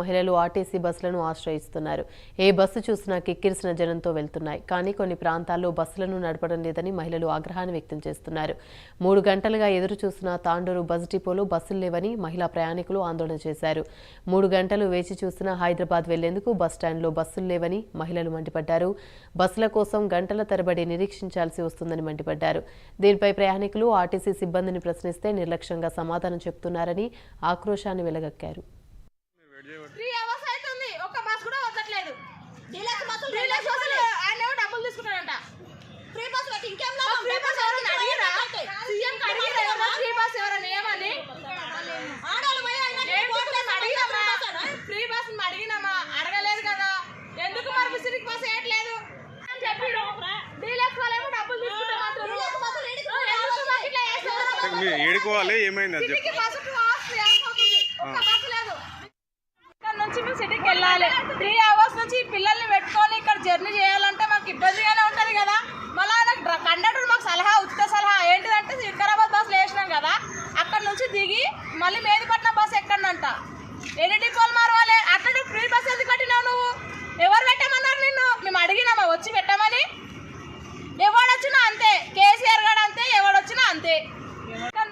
మహిళలు ఆర్టీసీ బస్సులను ఆశ్రయిస్తున్నారు. ఏ బస్సు చూసినా కిక్కిరిసిన జనంతో వెళ్తున్నాయి. కానీ కొన్ని ప్రాంతాల్లో బస్సులను నడపడం లేదని మహిళలు ఆగ్రహాన్ని వ్యక్తం చేస్తున్నారు. మూడు గంటలుగా ఎదురు చూసిన తాండూరు బస్ డిపోలో బస్సులు లేవని మహిళా ప్రయాణికులు ఆందోళన చేశారు. మూడు గంటలు వేచి చూసిన హైదరాబాద్ వెళ్ళేందుకు బస్ స్టాండ్లో బస్సులు లేవని మహిళలు మండిపడ్డారు. బస్సుల కోసం గంటల తరబడి నిరీక్షించాల్సి వస్తుందని మండిపడ్డారు. దీనిపై ప్రయాణికులు ఆర్టీసీ సిబ్బందిని ప్రశ్నిస్తే నిర్లక్ష్యంగా సమాధానం చెప్తున్నారని ఆక్రోశాన్ని వెలగక్కారు. త్రీ అవర్స్ అవుతుంది ఒక్క బస్ కూడా వదలట్లేదు డీలక్స్ బస్సులు డీలక్స్ బస్సులు ఆయన ఏమో డబ్బులు తీసుకున్నాడంట ఫ్రీ బస్ ఇంకేం ఫ్రీ బస్ ఎవరైనా అడిగిరా? సీఎం అడిగిరా ఏమన్నా ఫ్రీ బస్ ఎవరైనా ఏమని ఆడాలి పోయి ఆయన ఏం చెప్పలేదు, అడిగినామా? Free bus అడిగినామా? అడగలేదు కదా. ఎందుకు మరి విసిరికి బస్ వేయట్లేదు? అని చెప్పిడు డీలక్స్ వాళ్ళేమో డబ్బులు ఏడుకోవాలి? ఏమైంది అది చెప్పు. వెళ్ళాలి. త్రీ అవర్స్ నుంచి పిల్లల్ని పెట్టుకొని ఇక్కడ జర్నీ చేయాలంటే మాకు ఇబ్బందిగానే ఉంటుంది కదా. మళ్ళీ కండక్టర్ మాకు సలహా ఉచిత సలహా ఏంటిదంటే వికారాబాద్ బస్సులు వేసినాం కదా. అక్కడ నుంచి దిగి మళ్ళీ మేదిపట్నం బస్సు ఎక్కడంట ఎన్ని డిపోలు మారవాలి